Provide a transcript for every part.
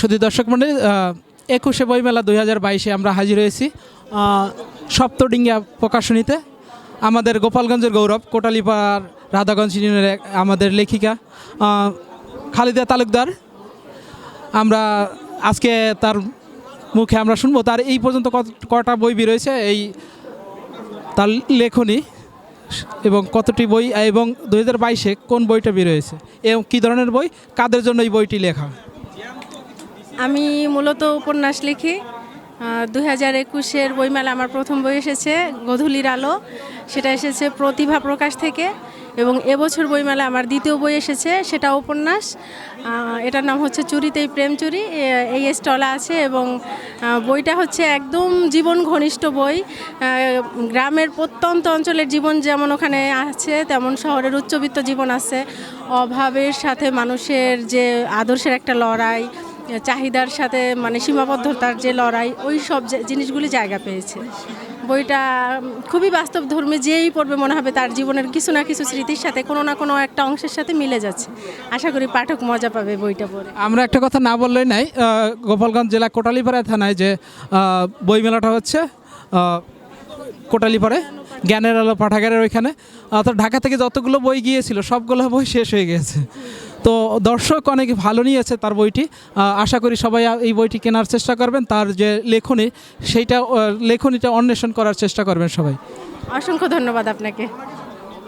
শুধু দর্শক মন্ডলী একুশে বইমেলা দুই হাজার বাইশে আমরা হাজির হয়েছি সপ্তডিঙ্গা প্রকাশনীতে। আমাদের গোপালগঞ্জের গৌরব, কোটালীপাড়ার রাধাগঞ্জ ইউনিয়নের আমাদের লেখিকা খালিদা তালুকদার। আমরা আজকে তার মুখে আমরা শুনব, তার এই পর্যন্ত কটা বই বেরোয়েছে, এই তার লেখনী এবং কতটি বই, এবং দু হাজার বাইশে কোন বইটা বেরোয়েছে, এবং কী ধরনের বই, কাদের জন্য এই বইটি লেখা? আমি মূলত উপন্যাস লিখি। দু হাজার একুশের বইমেলা আমার প্রথম বই এসেছে, গধূলির আলো। সেটা এসেছে প্রতিভা প্রকাশ থেকে এবং এবছর বইমেলা আমার দ্বিতীয় বই এসেছে, সেটা উপন্যাস। এটার নাম হচ্ছে চুরিতেই প্রেম চুরি। এই স্টলে আছে এবং বইটা হচ্ছে একদম জীবন ঘনিষ্ঠ বই। গ্রামের প্রত্যন্ত অঞ্চলের জীবন যেমন ওখানে আছে, তেমন শহরের উচ্চবিত্ত জীবন আছে। অভাবের সাথে মানুষের যে আদর্শের একটা লড়াই চাহিদার সাথে মানে সীমাবদ্ধতার যে লড়াই, ওই সব জিনিসগুলি জায়গা পেয়েছে। বইটা খুবই বাস্তব ধর্মে যেই পড়বে মনে হবে তার জীবনের কিছু না কিছু স্মৃতির সাথে কোনো না কোনো একটা অংশের সাথে মিলে যাচ্ছে। আশা করি পাঠক মজা পাবে বইটা পড়ে। আমরা একটা কথা না বললেই নাই গোপালগঞ্জ জেলা কোটালীপাড়া থানায় যে বইমেলাটা হচ্ছে কোটালীপাড়ে জ্ঞানের আলো পাঠাগারের ওইখানে। অর্থাৎ ঢাকা থেকে যতগুলো বই গিয়েছিল, সবগুলো বই শেষ হয়ে গেছে। তো দর্শক অনেক ভালো নিয়েছে তার বইটি। আশা করি সবাই এই বইটি কেনার চেষ্টা করবেন। তার যে লেখনী সেইটা লেখনীটা অন্বেষণ করার চেষ্টা করবেন সবাই। অসংখ্য ধন্যবাদ আপনাকে।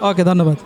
ওকে ধন্যবাদ।